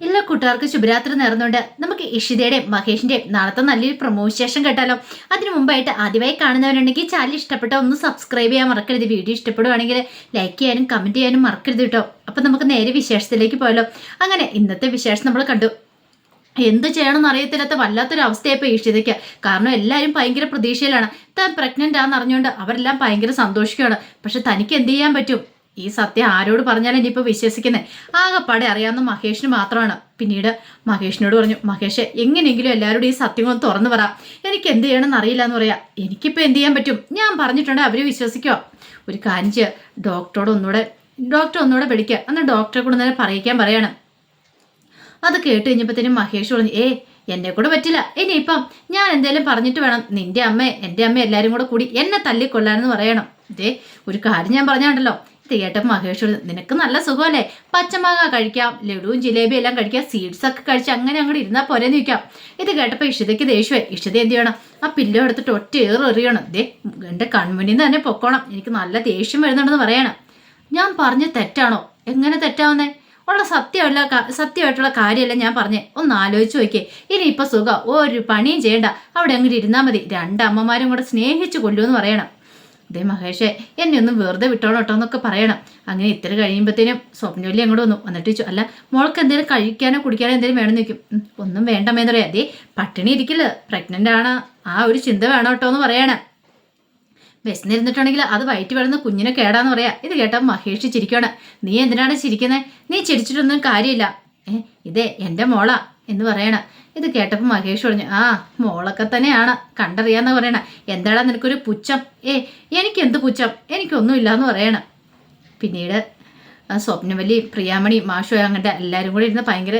എല്ലാ കൂട്ടുകാർക്കും ശുഭരാത്രി നേർന്നുകൊണ്ട് നമുക്ക് ഇഷിതയുടെയും മഹേഷിന്റെയും നാളത്തെ നല്ലൊരു പ്രൊമോശേഷം കേട്ടാലോ. അതിനു മുമ്പായിട്ട് ആദ്യമായി കാണുന്നവരുണ്ടെങ്കിൽ ചാനൽ ഇഷ്ടപ്പെട്ട ഒന്ന് സബ്സ്ക്രൈബ് ചെയ്യാൻ മറക്കരുത്. വീഡിയോ ഇഷ്ടപ്പെടുവാണെങ്കിൽ ലൈക്ക് ചെയ്യാനും കമന്റ് ചെയ്യാനും മറക്കരുത് കേട്ടോ. അപ്പൊ നമുക്ക് നേരെ വിശേഷത്തിലേക്ക് പോയാലോ. അങ്ങനെ ഇന്നത്തെ വിശേഷം നമ്മൾ കണ്ടു. എന്ത് ചെയ്യണമെന്ന് അറിയത്തില്ലാത്ത വല്ലാത്തൊരു അവസ്ഥയായിപ്പോൾ ഈഷിതയ്ക്ക് കാരണം എല്ലാവരും ഭയങ്കര പ്രതീക്ഷയിലാണ്. താൻ പ്രഗ്നന്റ് ആണെന്ന് അറിഞ്ഞുകൊണ്ട് അവരെല്ലാം ഭയങ്കര സന്തോഷിക്കുകയാണ്. പക്ഷെ തനിക്ക് എന്ത് ചെയ്യാൻ പറ്റും? ഈ സത്യം ആരോട് പറഞ്ഞാലും ഇനിയിപ്പോൾ വിശ്വസിക്കുന്നത് ആകെപ്പാടെ അറിയാവുന്ന മഹേഷിന് മാത്രമാണ്. പിന്നീട് മഹേഷിനോട് പറഞ്ഞു മഹേഷ് എങ്ങനെയെങ്കിലും എല്ലാവരോടും ഈ സത്യങ്ങളൊന്ന് തുറന്നു പറ. എനിക്ക് എന്ത് ചെയ്യണമെന്ന് അറിയില്ല എന്ന് പറയാം. എനിക്കിപ്പോൾ എന്ത് ചെയ്യാൻ പറ്റും? ഞാൻ പറഞ്ഞിട്ടുണ്ട് അവർ വിശ്വസിക്കോ ഒരു ചെയ്യുക ഡോക്ടറോട് ഒന്നുകൂടെ ഡോക്ടർ ഒന്നുകൂടെ വിളിക്കുക എന്നാൽ ഡോക്ടറെ കൂടെ നേരെ പറയിക്കാൻ പറയാണ്. അത് കേട്ട് കഴിഞ്ഞപ്പോഴത്തേനും മഹേഷ് പറഞ്ഞു ഏ എന്നെ കൂടെ പറ്റില്ല. ഇനിയിപ്പം ഞാൻ എന്തേലും പറഞ്ഞിട്ട് വേണം. നിന്റെ അമ്മ എന്റെ അമ്മ എല്ലാവരും കൂടെ കൂടി എന്നെ തല്ലിക്കൊള്ളാനെന്ന് പറയണം. ഇതേ ഒരു കാര്യം ഞാൻ പറഞ്ഞാണ്ടല്ലോ. കേട്ടപ്പോൾ മഹേഷ് നിനക്ക് നല്ല സുഖമല്ലേ? പച്ചമാങ്ങ കഴിക്കാം ലഡുവും ജിലേബിയും എല്ലാം കഴിക്കാം സീഡ്സ് ഒക്കെ കഴിച്ച് അങ്ങനെ അങ്ങോട്ട് ഇരുന്നാൽ പോരെ നിൽക്കാം ഇത് കേട്ടപ്പോൾ ഇഷിതയ്ക്ക് ദേഷ്യമേ ഇഷിത എന്ത് ചെയ്യണം? ആ പില്ലോ എടുത്തിട്ട് ഒറ്റ ഏറ് എറിയണം. ദേ എന്റെ കൺമുന്നിൽ നിന്ന് തന്നെ പൊക്കോണം. എനിക്ക് നല്ല ദേഷ്യം വരുന്നുണ്ടെന്ന് പറയണം. ഞാൻ പറഞ്ഞ തെറ്റാണോ? എങ്ങനെ തെറ്റാവുന്നേ? ഉള്ള സത്യമല്ല സത്യമായിട്ടുള്ള കാര്യമല്ല ഞാൻ പറഞ്ഞേ. ഒന്ന് ആലോചിച്ച് നോക്കിയേ. ഇനി ഇപ്പൊ സുഖം. ഒരു പണിയും ചെയ്യണ്ട. അവിടെ അങ്ങോട്ട് ഇരുന്നാൽ മതി. രണ്ടമ്മമാരും കൂടെ സ്നേഹിച്ച് കൊല്ലുമെന്ന് പറയണം. അതേ മഹേഷേ എന്നെ ഒന്ന് വെറുതെ വിട്ടോണം കേട്ടോ എന്നൊക്കെ പറയണം. അങ്ങനെ ഇത്ര കഴിയുമ്പോഴത്തേനും സ്വപ്നവല്ലി അങ്ങോട്ട് വന്നു. വന്നിട്ട് ചോദിച്ചു അല്ല മോൾക്ക് എന്തെങ്കിലും കഴിക്കാനോ കുടിക്കാനോ എന്തെങ്കിലും വേണമെന്ന് നിൽക്കും "ഉം, ഒന്നും വേണ്ടമേന്ന് പറയാം അതേ പട്ടിണി ഇരിക്കില്ല പ്രഗ്നന്റ് ആണ്. ആ ഒരു ചിന്ത വേണം കേട്ടോ എന്ന് പറയണം. വിശന്നിരുന്നിട്ടുണ്ടെങ്കിൽ അത് വയറ്റി വളർന്ന് കുഞ്ഞിനെ കേടാന്ന് പറയാം. ഇത് കേട്ടാൽ മഹേഷ് ചിരിക്കണം നീ എന്തിനാണ് ചിരിക്കുന്നത് നീ ചിരിച്ചിട്ടൊന്നും കാര്യമില്ല. ഏ ഇതേ എന്റെ മോളാ എന്ന് പറയണ. ഇത് കേട്ടപ്പോൾ മഹേഷ് പറഞ്ഞു ആ മോളൊക്കെ തന്നെയാണ്. കണ്ടറിയാന്ന് പറയണ. എന്താടാ നിനക്കൊരു പുച്ഛം? ഏ എനിക്ക് എന്ത് പുച്ഛം? എനിക്കൊന്നുമില്ല എന്ന് പറയണ. പിന്നീട് സ്വപ്നവലി പ്രിയാമണി മാഷോ അങ്ങനത്തെ എല്ലാവരും കൂടി ഇരുന്ന് ഭയങ്കര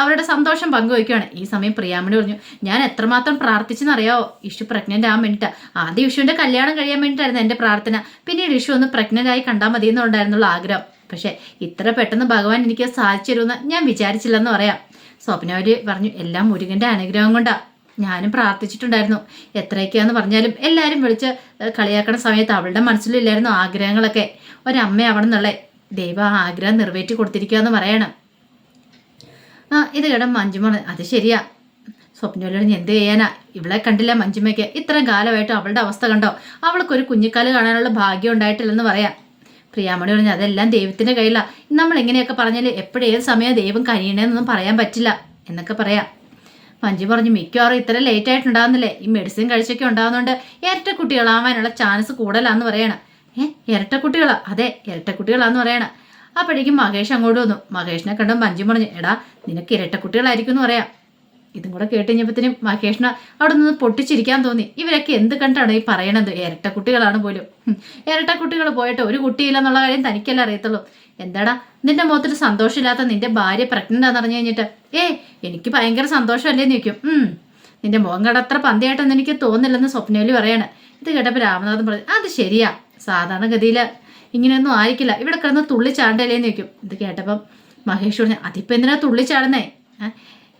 അവരുടെ സന്തോഷം പങ്കുവയ്ക്കുകയാണ് ഈ സമയം പ്രിയാമണി പറഞ്ഞു ഞാൻ എത്രമാത്രം പ്രാർത്ഥിച്ചെന്നറിയാവോ? ഇഷു പ്രഗ്നന്റ് ആകാൻ വേണ്ടിയിട്ടാണ് ആദ്യം ഇഷുവിന്റെ കല്യാണം കഴിയാൻ വേണ്ടിയിട്ടായിരുന്നു എന്റെ പ്രാർത്ഥന. പിന്നീട് ഇഷു ഒന്ന് പ്രഗ്നന്റ് ആയി കണ്ടാൽ മതി എന്നുണ്ടായിരുന്നുള്ള ആഗ്രഹം. പക്ഷേ ഇത്ര പെട്ടെന്ന് ഭഗവാൻ എനിക്ക് സാധിച്ചു ഞാൻ വിചാരിച്ചില്ലെന്ന് പറയാം. സ്വപ്നവര് പറഞ്ഞു എല്ലാം മുരുകന്റെ അനുഗ്രഹം കൊണ്ടാണ് ഞാനും പ്രാർത്ഥിച്ചിട്ടുണ്ടായിരുന്നു. എത്രയൊക്കെയാന്ന് പറഞ്ഞാലും എല്ലാവരും വിളിച്ച് കളിയാക്കണ സമയത്ത് അവളുടെ മനസ്സിലില്ലായിരുന്നു ആഗ്രഹങ്ങളൊക്കെ. ഒരമ്മ അവിടെ ദൈവം ആ ആഗ്രഹം നിറവേറ്റി കൊടുത്തിരിക്കുക എന്ന് പറയണം. ആ ഇത് കേടം മഞ്ജുമ അത് ശരിയാ. സ്വപ്നോലോട് എന്ത് ചെയ്യാനാ? ഇവളെ കണ്ടില്ല മഞ്ജുമയ്ക്ക്. ഇത്രയും കാലമായിട്ട് അവളുടെ അവസ്ഥ കണ്ടോ? അവൾക്കൊരു കുഞ്ഞിക്കാൽ കാണാനുള്ള ഭാഗ്യം ഉണ്ടായിട്ടില്ലെന്ന് പറയാം. പ്രിയാമണി പറഞ്ഞു അതെല്ലാം ദൈവത്തിന്റെ കയ്യിലാണ് നമ്മൾ എങ്ങനെയൊക്കെ പറഞ്ഞാൽ എപ്പോഴേത് സമയം ദൈവം കഴിയണേന്നൊന്നും പറയാൻ പറ്റില്ല എന്നൊക്കെ പറയാം. മഞ്ജു പറഞ്ഞു മിക്കവാറും ഇത്ര ലേറ്റ് ആയിട്ടുണ്ടാകുന്നില്ലേ ഈ മെഡിസിൻ കഴിച്ചൊക്കെ ഉണ്ടാകുന്നതുകൊണ്ട് ഇരട്ട കുട്ടികളാവാനുള്ള ചാൻസ് കൂടുതലാന്ന് പറയണം. ഏ ഇരട്ട കുട്ടികളാ? അതെ ഇരട്ട കുട്ടികളാന്ന് പറയണം. അപ്പോഴേക്കും മഹേഷ് അങ്ങോട്ട് വന്നു. മഹേഷിനെ കണ്ടു മഞ്ജു പറഞ്ഞു എടാ നിനക്ക് ഇരട്ട കുട്ടികളായിരിക്കും എന്ന് പറയാം. ഇതും കൂടെ കേട്ട് കഴിഞ്ഞപ്പോഴത്തേനും മഹേഷിന് അവിടെ നിന്ന് പൊട്ടിച്ചിരിക്കാൻ തോന്നി. ഇവരൊക്കെ എന്ത് കണ്ടാണ് ഈ പറയണത്? ഇരട്ട കുട്ടികളാണ് പോലും. ഇരട്ട കുട്ടികൾ പോയിട്ട് ഒരു കുട്ടിയില്ലെന്നുള്ള കാര്യം തനിക്കല്ലേ അറിയത്തുള്ളൂ. എന്താടാ? നിന്റെ മുഖത്തിൽ സന്തോഷമില്ലാത്ത നിന്റെ ഭാര്യ പ്രഗ്നന്റ് ആണെന്ന് അറിഞ്ഞു കഴിഞ്ഞിട്ട്. ഏ എനിക്ക് ഭയങ്കര സന്തോഷമല്ലേന്ന് ചോദിക്കും. ഉം. നിന്റെ മുഖം കട അത്ര പന്തയായിട്ടൊന്നും എനിക്ക് തോന്നില്ലെന്ന് സ്വപ്നയിൽ പറയാണ്. ഇത് കേട്ടപ്പോൾ രാമനാഥൻ പറഞ്ഞു അത് ശരിയാ. സാധാരണഗതിയിൽ ഇങ്ങനെയൊന്നും ആയിരിക്കില്ല. ഇവിടെ കിടന്ന് തുള്ളി ചാണ്ടല്ലേന്ന് ചോദിക്കും. ഇത് കേട്ടപ്പം മഹേഷ് പറഞ്ഞു അതിപ്പോൾ എന്തിനാ തുള്ളിച്ചാടുന്നേ?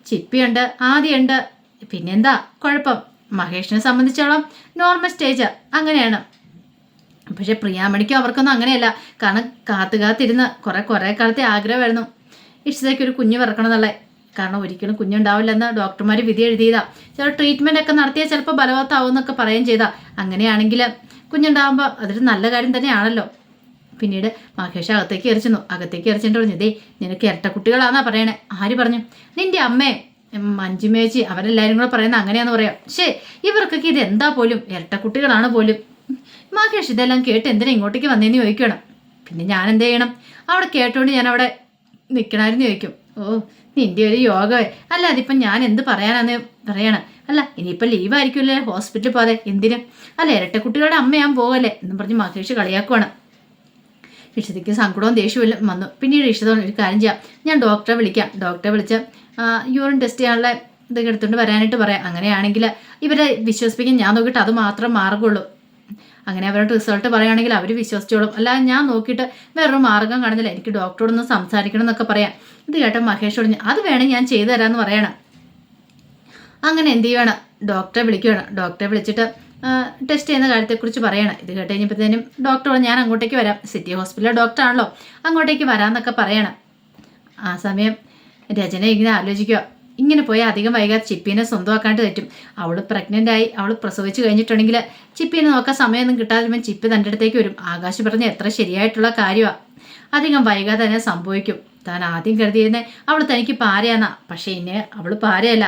ചിപ്പിയുണ്ട് ആദ്യമുണ്ട് പിന്നെന്താ? കുഴപ്പം. മഹേഷിനെ സംബന്ധിച്ചോളം നോർമൽ സ്റ്റേജ് അങ്ങനെയാണ്. പക്ഷെ പ്രിയാമണിക്കും അവർക്കൊന്നും അങ്ങനെയല്ല. കാരണം കാത്തു കാത്തിരുന്ന് കുറെ കുറെ കാലത്തെ ആഗ്രഹമായിരുന്നു. ഇഷ്ടത്തേക്ക് ഒരു കുഞ്ഞ് പിറക്കണം എന്നുള്ളത് കാരണം ഒരിക്കലും കുഞ്ഞുണ്ടാവില്ലെന്ന് ഡോക്ടർമാർ വിധി എഴുതിയതാ. ചില ട്രീറ്റ്മെന്റ് ഒക്കെ നടത്തിയാൽ ചിലപ്പോൾ ബലവത്താവും എന്നൊക്കെ പറയുകയും ചെയ്താൽ അങ്ങനെയാണെങ്കിൽ കുഞ്ഞുണ്ടാകുമ്പോൾ അതൊരു നല്ല കാര്യം തന്നെയാണല്ലോ. പിന്നീട് മഹേഷ് അകത്തേക്ക് എറിച്ചെന്നു അകത്തേക്ക് എറിച്ചിട്ട് പറഞ്ഞു ദേ നിനക്ക് ഇരട്ട കുട്ടികളാന്നാ പറയണേ. ആര് പറഞ്ഞു നിന്റെ അമ്മേ. മഞ്ജുമേച്ചി അവരെല്ലാരും കൂടെ പറയുന്ന അങ്ങനെയാന്ന് പറയാം. ശേ ഇവർക്കൊക്കെ ഇത് എന്താ പോലും? ഇരട്ട കുട്ടികളാണ് പോലും. മഹേഷ് ഇതെല്ലാം കേട്ട് എന്തിനാ ഇങ്ങോട്ടേക്ക് വന്നേന്ന് ചോദിക്കണം. പിന്നെ ഞാൻ എന്ത് ചെയ്യണം? അവിടെ കേട്ടോണ്ട് ഞാൻ അവിടെ നിൽക്കണമായിരുന്നു ചോദിക്കും. ഓ നിന്റെ ഒരു യോഗമേ അല്ല അതിപ്പം ഞാൻ എന്ത് പറയാനാന്ന് പറയണം? അല്ല ഇനിയിപ്പോൾ ലീവായിരിക്കുമല്ലേ ഹോസ്പിറ്റലിൽ പോകാതെ എന്തിനും? അല്ല ഇരട്ടക്കുട്ടികളുടെ അമ്മ ഞാൻ പോകല്ലേ എന്നും പറഞ്ഞ് മഹേഷ് കളിയാക്കുവാണ്. ഇഷിതയ്ക്ക് സങ്കടവും ദേഷ്യവും വന്നു. പിന്നീട് ഇഷിത ഒരു കാര്യം ചെയ്യാം. ഞാൻ ഡോക്ടറെ വിളിക്കാം. ഡോക്ടറെ വിളിച്ച് യൂറിൻ ടെസ്റ്റ് ചെയ്യാനുള്ള ഇതൊക്കെ എടുത്തുകൊണ്ട് വരാനായിട്ട് പറയാം. അങ്ങനെയാണെങ്കിൽ ഇവരെ വിശ്വസിപ്പിക്കാൻ ഞാൻ നോക്കിയിട്ട് അത് മാത്രം മാർഗമുള്ളൂ അങ്ങനെ അവരുടെ റിസൾട്ട് പറയുകയാണെങ്കിൽ അവർ വിശ്വസിച്ചോളും. അല്ലാതെ ഞാൻ നോക്കിയിട്ട് വേറൊരു മാർഗം കാണുന്നില്ല എനിക്ക് ഡോക്ടറോടൊന്ന് സംസാരിക്കണം എന്നൊക്കെ പറയാം. ഇത് കേട്ട മഹേഷ് പറഞ്ഞു അത് വേണം ഞാൻ ചെയ്തു തരാമെന്ന് പറയണം. അങ്ങനെ എന്ത് ചെയ്യണം ഡോക്ടറെ വിളിക്കുകയാണ് ഡോക്ടറെ വിളിച്ചിട്ട് ടെസ്റ്റ് ചെയ്യുന്ന കാര്യത്തെക്കുറിച്ച് പറയണം. ഇത് കേട്ട് കഴിഞ്ഞപ്പോഴത്തേനും ഡോക്ടർ പറഞ്ഞു, ഞാൻ അങ്ങോട്ടേക്ക് വരാം. സിറ്റി ഹോസ്പിറ്റലിലെ ഡോക്ടറാണല്ലോ അങ്ങോട്ടേക്ക് വരാമെന്നൊക്കെ പറയണം. ആ സമയം രചന ഇങ്ങനെ ആലോചിക്കുക. ഇങ്ങനെ പോയാൽ അധികം വൈകാതെ ചിപ്പീനെ സ്വന്തമാക്കാണ്ട് തെറ്റും. അവൾ പ്രഗ്നന്റ് ആയി അവൾ പ്രസവിച്ച് കഴിഞ്ഞിട്ടുണ്ടെങ്കിൽ ചിപ്പീനെ നോക്കാൻ സമയമൊന്നും കിട്ടാതെ ചിപ്പി തന്റെ അടുത്തേക്ക് വരും. ആകാശ് പറഞ്ഞ എത്ര ശരിയായിട്ടുള്ള കാര്യമാണ് അധികം വൈകാതെ തന്നെ സംഭവിക്കും. താൻ ആദ്യം കരുതിയിരുന്നേ അവൾ തനിക്ക് പാരയാന്നാ. പക്ഷേ ഇന്നെ അവൾ പാരയല്ല.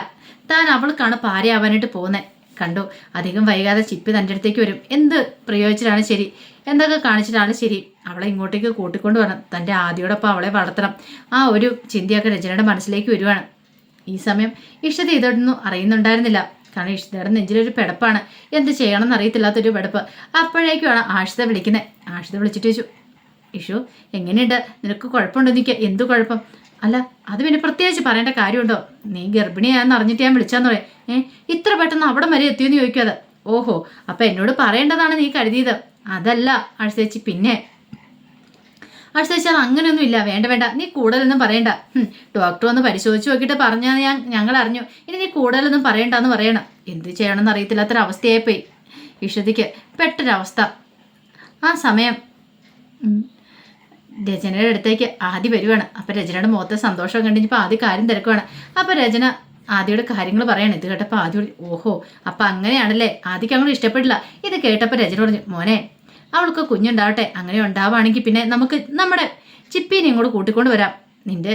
താൻ അവൾക്കാണ് പാരയാവാനായിട്ട് പോകുന്നത് കണ്ടു. അധികം വൈകാതെ ചിപ്പി തന്റെ അടുത്തേക്ക് വരും. എന്ത്? പ്രയോഗിച്ചിട്ടാണ് ശരി. എന്തൊക്കെ കാണിച്ചിട്ടാണ് ശരി? അവളെ ഇങ്ങോട്ടേക്ക് കൂട്ടിക്കൊണ്ട് വരണം. തന്റെ ആദ്യോടൊപ്പം അവളെ വളർത്തണം. ആ ഒരു ചിന്തയൊക്കെ രചനയുടെ മനസ്സിലേക്ക് വരുവാണ്. ഈ സമയം ഇഷ്ടത ഇതൊന്നും അറിയുന്നുണ്ടായിരുന്നില്ല. കാരണം ഇഷ്ടയുടെ നെഞ്ചിലൊരു പെടപ്പാണ്. എന്ത് ചെയ്യണമെന്ന് അറിയത്തില്ലാത്തൊരു പെടപ്പ്. അപ്പോഴേക്കുമാണ് ആഷിത വിളിക്കുന്നത്. ആഷിത വിളിച്ചിട്ട് ചോദിച്ചു ഇഷു എങ്ങനെയുണ്ട്? നിനക്ക് കുഴപ്പമുണ്ടോ? നിൽക്കുക എന്ത് കുഴപ്പം? അല്ല അത് പിന്നെ പ്രത്യേകിച്ച് പറയേണ്ട കാര്യമുണ്ടോ? നീ ഗർഭിണിയാണെന്ന് അറിഞ്ഞിട്ട് ഞാൻ വിളിച്ചാന്ന് പറയാം. ഏ ഇത്ര പെട്ടെന്ന് അവിടം വരെ എത്തിയെന്ന് ചോദിക്കാതെ ഓഹോ അപ്പം എന്നോട് പറയേണ്ടതാണ് നീ കരുതിയത്. അതല്ല അഴ്സേച്ചി പിന്നെ. അഴ്സേച്ചി അത് അങ്ങനെയൊന്നും ഇല്ല. വേണ്ട വേണ്ട. നീ കൂടുതലൊന്നും പറയണ്ട. ഡോക്ടർ വന്ന് പരിശോധിച്ച് നോക്കിയിട്ട് പറഞ്ഞാൽ ഞാൻ ഞങ്ങൾ അറിഞ്ഞു. ഇനി നീ കൂടുതലൊന്നും പറയണ്ടെന്ന് പറയണം. എന്ത് ചെയ്യണമെന്ന് അറിയത്തില്ലാത്തൊരവസ്ഥയായിപ്പോയി. ഇഷതിക്ക് പെട്ടൊരവസ്ഥ. ആ സമയം. രചനയുടെ അടുത്തേക്ക് ആദ്യ വരുവാണ്. അപ്പം രചനയുടെ മുഖത്തെ സന്തോഷം കണ്ടിപ്പോൾ ആദ്യ കാര്യം തിരക്കുവാണ്. അപ്പം രചന ആദ്യയുടെ കാര്യങ്ങൾ പറയാണ്. ഇത് കേട്ടപ്പോൾ ആദ്യ ഓഹോ അപ്പം അങ്ങനെയാണല്ലേ? ആദ്യക്ക് അങ്ങോട്ട് ഇഷ്ടപ്പെട്ടില്ല. ഇത് കേട്ടപ്പോൾ രചന പറഞ്ഞു മോനെ അവൾക്ക് കുഞ്ഞുണ്ടാവട്ടെ. അങ്ങനെ ഉണ്ടാവുകയാണെങ്കിൽ പിന്നെ നമുക്ക് നമ്മുടെ ചിപ്പീനെ ഇങ്ങോട്ട് കൂട്ടിക്കൊണ്ട് വരാം. നിന്റെ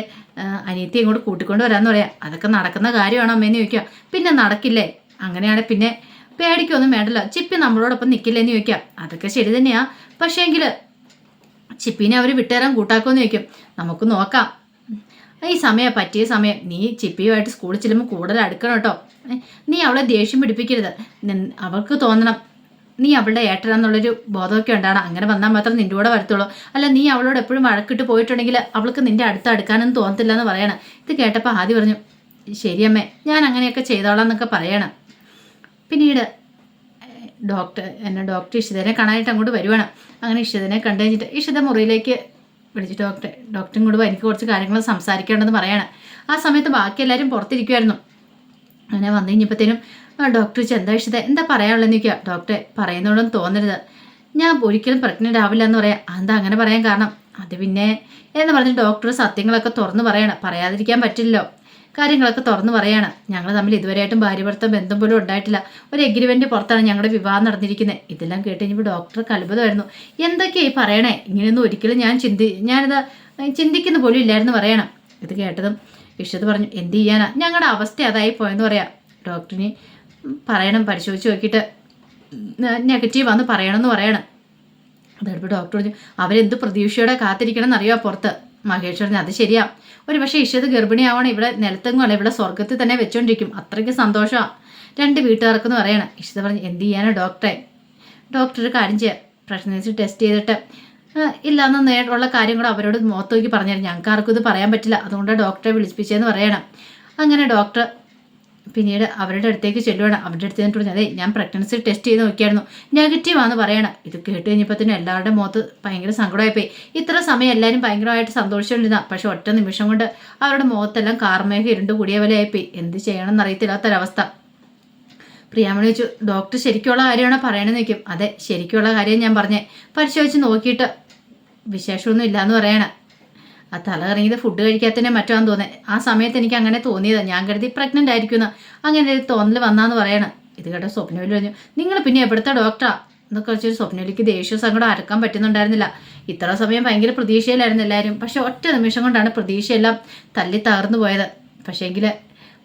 അനിയത്തി ഇങ്ങോട്ട് കൂട്ടിക്കൊണ്ട് വരാമെന്ന് പറയാം. അതൊക്കെ നടക്കുന്ന കാര്യമാണോ അമ്മേന്ന് ചോദിക്കുക. പിന്നെ നടക്കില്ലേ? അങ്ങനെയാണെങ്കിൽ പിന്നെ പേടിക്കൊന്നും വേണ്ടല്ലോ. ചിപ്പി നമ്മളോടൊപ്പം നിൽക്കില്ലെന്ന് ചോദിക്കാം അതൊക്കെ ശരി തന്നെയാ. പക്ഷേങ്കിൽ ചിപ്പീനെ അവർ വിട്ടുതരാൻ കൂട്ടാക്കുമെന്ന് ചോദിക്കും. നമുക്ക് നോക്കാം. ഈ സമയം പറ്റിയ സമയം. നീ ചിപ്പിയുമായിട്ട് സ്കൂളിൽ ചെല്ലുമ്പോൾ കൂടുതൽ അടുക്കണം കേട്ടോ. നീ അവളെ ദേഷ്യം പിടിപ്പിക്കരുത്. അവൾക്ക് തോന്നണം. നീ അവളുടെ ഏട്ടനാന്നുള്ളൊരു ബോധമൊക്കെ ഉണ്ടാണ് അങ്ങനെ വന്നാൽ മാത്രം നിന്റെ കൂടെ വരത്തുള്ളൂ. അല്ല നീ അവളോട് എപ്പോഴും വഴക്കിട്ട് പോയിട്ടുണ്ടെങ്കിൽ അവൾക്ക് നിന്റെ അടുത്ത് അടുക്കാനൊന്നും തോന്നത്തില്ല എന്ന് പറയണം. ഇത് കേട്ടപ്പോൾ ആദ്യം പറഞ്ഞു ശരിയമ്മേ ഞാൻ അങ്ങനെയൊക്കെ ചെയ്തോളാം എന്നൊക്കെ പറയണം. പിന്നീട് ഡോക്ടർ എന്നെ ഡോക്ടർ ഇഷിതനെ കാണാനായിട്ട് അങ്ങോട്ട് വരുവാണ്. അങ്ങനെ ഇഷിതനെ കണ്ടു കഴിഞ്ഞിട്ട് ഇഷിത മുറിയിലേക്ക് വിളിച്ചിട്ട് ഡോക്ടറെ ഡോക്ടറും കൂടെ എനിക്ക് കുറച്ച് കാര്യങ്ങൾ സംസാരിക്കേണ്ടെന്ന് പറയാണ്. ആ സമയത്ത് ബാക്കി എല്ലാവരും പുറത്തിരിക്കുമായിരുന്നു അങ്ങനെ വന്നു കഴിഞ്ഞപ്പോഴത്തേനും ഡോക്ടർ എന്താ ഇഷിത എന്താ പറയാനുള്ളതെന്ന് ചോദിക്കുക ഡോക്ടറെ പറയുന്നോടൊന്നും തോന്നരുത്. ഞാൻ ഒരിക്കലും പ്രഗ്നന്റ് ആവില്ല എന്ന് പറയാം. എന്താ അങ്ങനെ പറയാൻ കാരണം? അത് പിന്നെ എന്ന് പറഞ്ഞ് ഡോക്ടർ സത്യങ്ങളൊക്കെ തുറന്ന് പറയണം. പറയാതിരിക്കാൻ പറ്റില്ലല്ലോ. കാര്യങ്ങളൊക്കെ തുറന്നു പറയാണ്. ഞങ്ങൾ തമ്മിൽ ഇതുവരെയായിട്ടും ഭാര്യ ഭർത്തം ബന്ധം പോലും ഉണ്ടായിട്ടില്ല. ഒരു എഗ്രിമെന്റ് പുറത്താണ് ഞങ്ങളുടെ വിവാഹം നടന്നിരിക്കുന്നത്. ഇതെല്ലാം കേട്ട് കഴിഞ്ഞപ്പോൾ ഡോക്ടർ അത്ഭുതമായിരുന്നു. എന്തൊക്കെയായി പറയണേ? ഇങ്ങനെയൊന്നും ഒരിക്കലും ഞാൻ ചിന്തി ഞാനിത് ചിന്തിക്കുന്ന പോലും ഇല്ലായിരുന്നു പറയണം. ഇത് കേട്ടതും വിഷത് പറഞ്ഞു എന്ത് ചെയ്യാനാ? ഞങ്ങളുടെ അവസ്ഥ അതായി പോയെന്ന് പറയാം. ഡോക്ടറിന് പറയണം പരിശോധിച്ച് നോക്കിയിട്ട് നെഗറ്റീവ് വന്ന് പറയണമെന്ന് പറയണം. അതെടുപ്പ് ഡോക്ടർ പറഞ്ഞു അവരെന്ത് പ്രതീക്ഷയോടെ കാത്തിരിക്കണം എന്നറിയാം പുറത്ത്? മഹേഷ് പറഞ്ഞു അത് ശരിയാ. ഒരു പക്ഷേ ഇഷത് ഗർഭിണിയാവണം ഇവിടെ നിലത്തെങ്ങും അല്ല ഇവിടെ സ്വർഗത്തിൽ തന്നെ വെച്ചോണ്ടിരിക്കും. അത്രയ്ക്ക് സന്തോഷമാണ് രണ്ട് വീട്ടുകാർക്കെന്ന് പറയണം. ഇഷിത പറഞ്ഞു എന്ത് ചെയ്യാനോ ഡോക്ടറെ? ഡോക്ടർ ഒരു കാര്യം ചെയ്യാം. പ്രഗ്നൻസി ടെസ്റ്റ് ചെയ്തിട്ട് ഇല്ലാന്ന് നേരിട്ടുള്ള കാര്യം കൂടെ അവരോട് മുഖത്ത് നോക്കി പറഞ്ഞുതരും ഞങ്ങൾക്ക് ആർക്കും ഇത് പറയാൻ പറ്റില്ല. അതുകൊണ്ട് ഡോക്ടറെ വിളിപ്പിച്ചതെന്ന് പറയണം. അങ്ങനെ ഡോക്ടർ പിന്നീട് അവരുടെ അടുത്തേക്ക് ചെല്ലുവാണ്. അവരുടെ അടുത്ത് ചെന്നിട്ട് അതെ ഞാൻ പ്രഗ്നൻസി ടെസ്റ്റ് ചെയ്ത് നോക്കിയായിരുന്നു. നെഗറ്റീവ് ആണെന്ന് പറയണം. ഇത് കേട്ട് കഴിഞ്ഞപ്പോൾ തന്നെ എല്ലാവരുടെ മുഖത്ത് ഭയങ്കര സങ്കടമായിപ്പോയി. ഇത്ര സമയം എല്ലാവരും ഭയങ്കരമായിട്ട് സന്തോഷിച്ചുകൊണ്ടിരുന്ന പക്ഷെ ഒറ്റ നിമിഷം കൊണ്ട് അവരുടെ മുഖത്തെല്ലാം കാർമേഘ ഇരുണ്ട് കൂടിയ പോലെ ആയിപ്പോയി. എന്ത് ചെയ്യണമെന്ന് അറിയത്തില്ലാത്തൊരവസ്ഥ. പ്രിയാമണി ചോദിച്ചു ഡോക്ടർ ശരിക്കുള്ള കാര്യമാണോ പറയണമെന്ന് ചോദിക്കും. അതെ ശരിക്കുള്ള കാര്യം ഞാൻ പറഞ്ഞേ. പരിശോധിച്ച് നോക്കിയിട്ട് വിശേഷമൊന്നും ഇല്ലയെന്ന് പറയണം. ആ തല കറങ്ങിയത് ഫുഡ് കഴിക്കാത്തതിനെ മറ്റാന്ന് തോന്നേ. ആ സമയത്ത് എനിക്ക് അങ്ങനെ തോന്നിയത്. ഞാൻ കരുതി പ്രഗ്നന്റ് ആയിരിക്കുമെന്ന് അങ്ങനെ ഒരു തോന്നൽ വന്നാന്ന് പറയണം. ഇത് കേട്ടോ സ്വപ്നവിൽ പറഞ്ഞു. നിങ്ങൾ പിന്നെ എവിടുത്തെ ഡോക്ടറാ എന്നൊക്കെ വെച്ചൊരു സ്വപ്നവിലേക്ക് ദേഷ്യ സങ്കടം അരക്കാൻ പറ്റുന്നുണ്ടായിരുന്നില്ല. ഇത്ര സമയം ഭയങ്കര പ്രതീക്ഷയിലായിരുന്നു എല്ലാവരും പക്ഷെ ഒറ്റ നിമിഷം കൊണ്ടാണ് പ്രതീക്ഷയെല്ലാം തല്ലി തകർന്നു പോയത്. പക്ഷേങ്കിൽ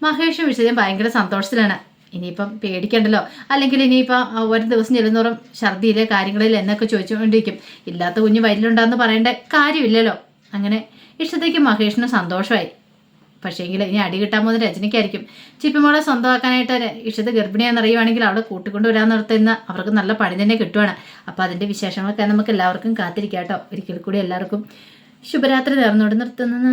മഹേഷും വിഷയം ഭയങ്കര സന്തോഷത്തിലാണ്. ഇനിയിപ്പം പേടിക്കണ്ടല്ലോ. അല്ലെങ്കിൽ ഇനിയിപ്പം ഒരു ദിവസം ചെല്ലുന്നോറും ഛർദിയിലെ കാര്യങ്ങളിൽ എന്നൊക്കെ ചോദിച്ചുകൊണ്ടിരിക്കും. ഇല്ലാത്ത കുഞ്ഞ് വയറ്റിലുണ്ടാന്ന് പറയേണ്ട കാര്യമില്ലല്ലോ. അങ്ങനെ ഇഷ്ടത്തേക്ക് മഹേഷിന് സന്തോഷമായി. പക്ഷേങ്കിൽ ഇനി അടി കിട്ടാൻ പോകുന്ന രജനിക്കായിരിക്കും. ചിപ്പിമോളെ സ്വന്തമാക്കാനായിട്ട് ഇഷ്ടത്ത് ഗർഭിണിയാണെന്ന് അറിയുവാണെങ്കിൽ അവളെ കൂട്ടിക്കൊണ്ട് വരാൻ നിർത്തുന്ന അവർക്ക് നല്ല പണി തന്നെ കിട്ടുവാണ്. അപ്പോൾ അതിന്റെ വിശേഷങ്ങളൊക്കെ നമുക്ക് എല്ലാവർക്കും കാത്തിരിക്കാം കേട്ടോ ഒരിക്കൽ കൂടി എല്ലാവർക്കും ശുഭരാത്രി നേർന്നോട് നിർത്തുന്നു.